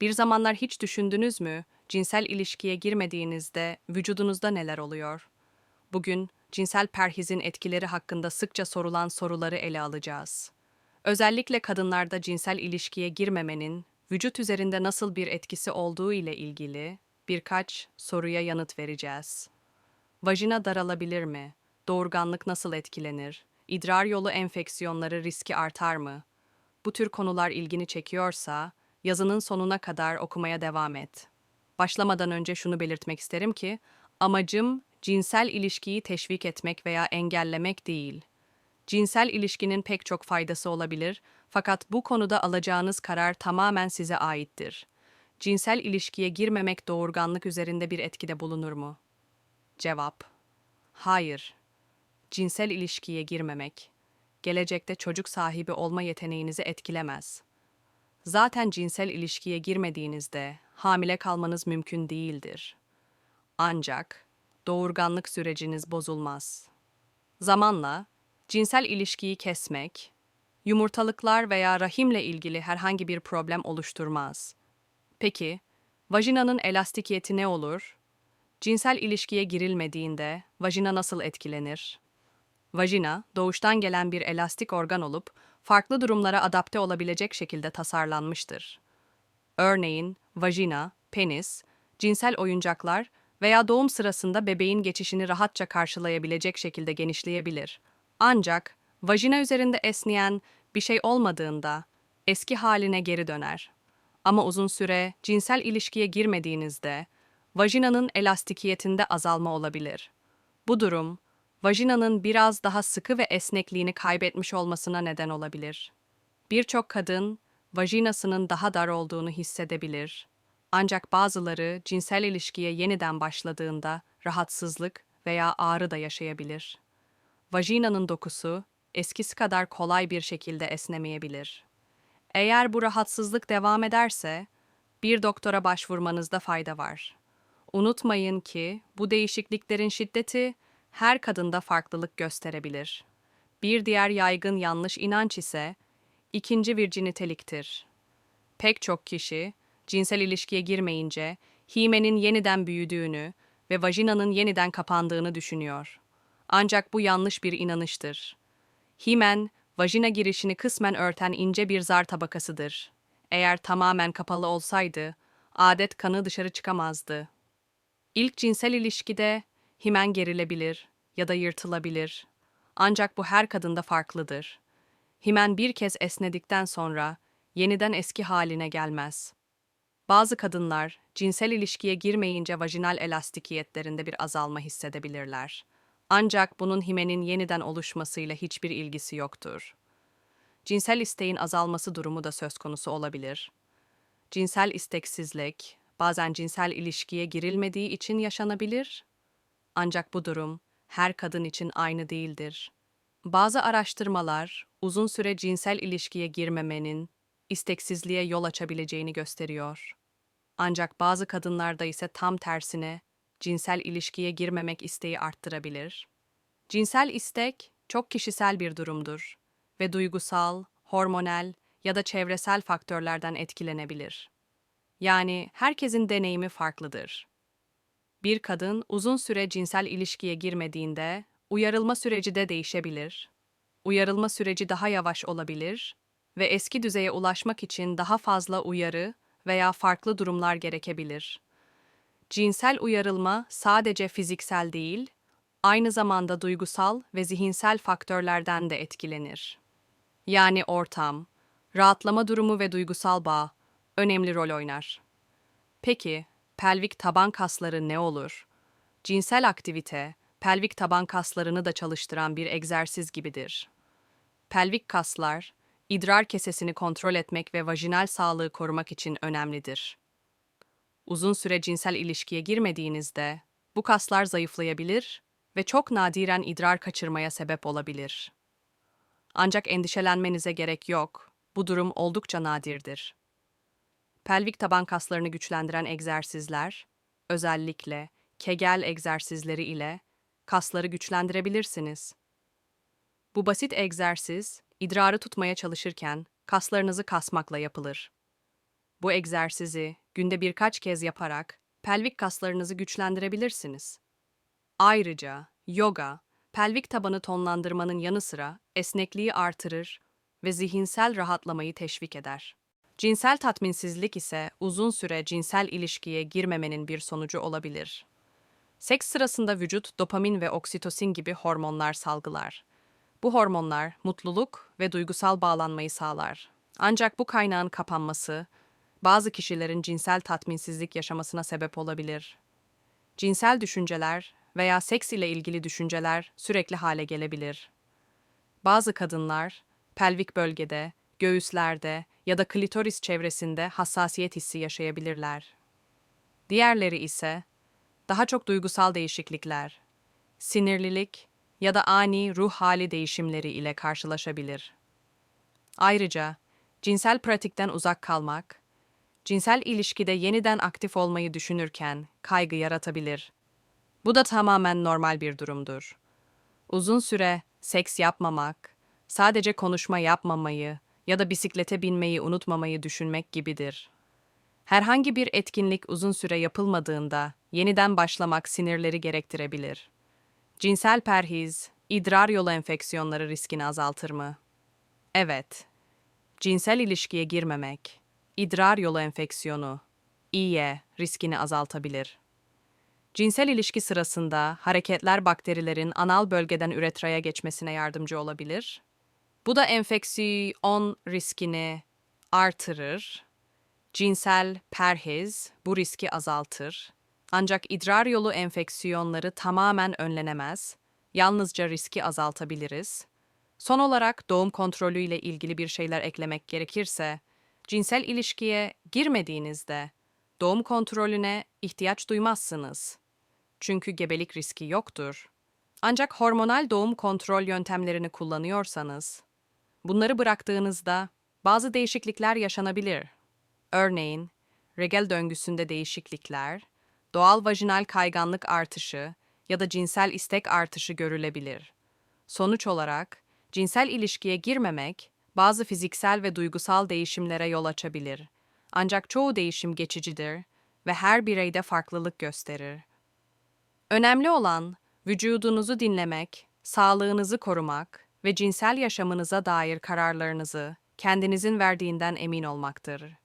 Bir zamanlar hiç düşündünüz mü, cinsel ilişkiye girmediğinizde vücudunuzda neler oluyor? Bugün cinsel perhizin etkileri hakkında sıkça sorulan soruları ele alacağız. Özellikle kadınlarda cinsel ilişkiye girmemenin vücut üzerinde nasıl bir etkisi olduğu ile ilgili birkaç soruya yanıt vereceğiz. Vajina daralabilir mi? Doğurganlık nasıl etkilenir? İdrar yolu enfeksiyonları riski artar mı? Bu tür konular ilgini çekiyorsa, yazının sonuna kadar okumaya devam et. Başlamadan önce şunu belirtmek isterim ki, amacım cinsel ilişkiyi teşvik etmek veya engellemek değil. Cinsel ilişkinin pek çok faydası olabilir, fakat bu konuda alacağınız karar tamamen size aittir. Cinsel ilişkiye girmemek doğurganlık üzerinde bir etkide bulunur mu? Cevap: Hayır. Cinsel ilişkiye girmemek gelecekte çocuk sahibi olma yeteneğinizi etkilemez. Zaten cinsel ilişkiye girmediğinizde hamile kalmanız mümkün değildir. Ancak doğurganlık süreciniz bozulmaz. Zamanla cinsel ilişkiyi kesmek, yumurtalıklar veya rahimle ilgili herhangi bir problem oluşturmaz. Peki, vajinanın elastikiyeti ne olur? Cinsel ilişkiye girilmediğinde vajina nasıl etkilenir? Vajina, doğuştan gelen bir elastik organ olup farklı durumlara adapte olabilecek şekilde tasarlanmıştır. Örneğin, vajina, penis, cinsel oyuncaklar veya doğum sırasında bebeğin geçişini rahatça karşılayabilecek şekilde genişleyebilir. Ancak vajina üzerinde esneyen bir şey olmadığında eski haline geri döner. Ama uzun süre cinsel ilişkiye girmediğinizde vajinanın elastikiyetinde azalma olabilir. Bu durum vajinanın biraz daha sıkı ve esnekliğini kaybetmiş olmasına neden olabilir. Birçok kadın vajinasının daha dar olduğunu hissedebilir. Ancak bazıları cinsel ilişkiye yeniden başladığında rahatsızlık veya ağrı da yaşayabilir. Vajinanın dokusu eskisi kadar kolay bir şekilde esnemeyebilir. Eğer bu rahatsızlık devam ederse, bir doktora başvurmanızda fayda var. Unutmayın ki bu değişikliklerin şiddeti her kadında farklılık gösterebilir. Bir diğer yaygın yanlış inanç ise ikinci virginiteliktir. Pek çok kişi cinsel ilişkiye girmeyince himenin yeniden büyüdüğünü ve vajinanın yeniden kapandığını düşünüyor. Ancak bu yanlış bir inanıştır. Himen, vajina girişini kısmen örten ince bir zar tabakasıdır. Eğer tamamen kapalı olsaydı, adet kanı dışarı çıkamazdı. İlk cinsel ilişkide himen gerilebilir ya da yırtılabilir. Ancak bu her kadında farklıdır. Himen bir kez esnedikten sonra yeniden eski haline gelmez. Bazı kadınlar cinsel ilişkiye girmeyince vajinal elastikiyetlerinde bir azalma hissedebilirler. Ancak bunun himenin yeniden oluşmasıyla hiçbir ilgisi yoktur. Cinsel isteğin azalması durumu da söz konusu olabilir. Cinsel isteksizlik bazen cinsel ilişkiye girilmediği için yaşanabilir. Ancak bu durum her kadın için aynı değildir. Bazı araştırmalar uzun süre cinsel ilişkiye girmemenin isteksizliğe yol açabileceğini gösteriyor. Ancak bazı kadınlarda ise tam tersine cinsel ilişkiye girmemek isteği arttırabilir. Cinsel istek çok kişisel bir durumdur ve duygusal, hormonal ya da çevresel faktörlerden etkilenebilir. Yani herkesin deneyimi farklıdır. Bir kadın uzun süre cinsel ilişkiye girmediğinde uyarılma süreci de değişebilir. Uyarılma süreci daha yavaş olabilir ve eski düzeye ulaşmak için daha fazla uyarı veya farklı durumlar gerekebilir. Cinsel uyarılma sadece fiziksel değil, aynı zamanda duygusal ve zihinsel faktörlerden de etkilenir. Yani ortam, rahatlama durumu ve duygusal bağ önemli rol oynar. Peki, pelvik taban kasları ne olur? Cinsel aktivite, pelvik taban kaslarını da çalıştıran bir egzersiz gibidir. Pelvik kaslar, idrar kesesini kontrol etmek ve vajinal sağlığı korumak için önemlidir. Uzun süre cinsel ilişkiye girmediğinizde bu kaslar zayıflayabilir ve çok nadiren idrar kaçırmaya sebep olabilir. Ancak endişelenmenize gerek yok. Bu durum oldukça nadirdir. Pelvik taban kaslarını güçlendiren egzersizler, özellikle Kegel egzersizleri ile kasları güçlendirebilirsiniz. Bu basit egzersiz, idrarı tutmaya çalışırken kaslarınızı kasmakla yapılır. Bu egzersizi günde birkaç kez yaparak pelvik kaslarınızı güçlendirebilirsiniz. Ayrıca yoga, pelvik tabanı tonlandırmanın yanı sıra esnekliği artırır ve zihinsel rahatlamayı teşvik eder. Cinsel tatminsizlik ise uzun süre cinsel ilişkiye girmemenin bir sonucu olabilir. Seks sırasında vücut dopamin ve oksitosin gibi hormonlar salgılar. Bu hormonlar mutluluk ve duygusal bağlanmayı sağlar. Ancak bu kaynağın kapanması bazı kişilerin cinsel tatminsizlik yaşamasına sebep olabilir. Cinsel düşünceler veya seks ile ilgili düşünceler sürekli hale gelebilir. Bazı kadınlar pelvik bölgede, göğüslerde ya da klitoris çevresinde hassasiyet hissi yaşayabilirler. Diğerleri ise daha çok duygusal değişiklikler, sinirlilik ya da ani ruh hali değişimleri ile karşılaşabilir. Ayrıca cinsel pratikten uzak kalmak, cinsel ilişkide yeniden aktif olmayı düşünürken kaygı yaratabilir. Bu da tamamen normal bir durumdur. Uzun süre seks yapmamak, sadece konuşma yapmamayı ya da bisiklete binmeyi unutmamayı düşünmek gibidir. Herhangi bir etkinlik uzun süre yapılmadığında yeniden başlamak sinirleri gerektirebilir. Cinsel perhiz, idrar yolu enfeksiyonları riskini azaltır mı? Evet. Cinsel ilişkiye girmemek, idrar yolu enfeksiyonu, İYE riskini azaltabilir. Cinsel ilişki sırasında hareketler bakterilerin anal bölgeden üretraya geçmesine yardımcı olabilir. Bu da enfeksiyon riskini artırır. Cinsel perhiz bu riski azaltır. Ancak idrar yolu enfeksiyonları tamamen önlenemez. Yalnızca riski azaltabiliriz. Son olarak doğum kontrolü ile ilgili bir şeyler eklemek gerekirse, cinsel ilişkiye girmediğinizde doğum kontrolüne ihtiyaç duymazsınız. Çünkü gebelik riski yoktur. Ancak hormonal doğum kontrol yöntemlerini kullanıyorsanız, bunları bıraktığınızda bazı değişiklikler yaşanabilir. Örneğin, regel döngüsünde değişiklikler, doğal vajinal kayganlık artışı ya da cinsel istek artışı görülebilir. Sonuç olarak, cinsel ilişkiye girmemek bazı fiziksel ve duygusal değişimlere yol açabilir. Ancak çoğu değişim geçicidir ve her bireyde farklılık gösterir. Önemli olan vücudunuzu dinlemek, sağlığınızı korumak ve cinsel yaşamınıza dair kararlarınızı kendinizin verdiğinden emin olmaktır.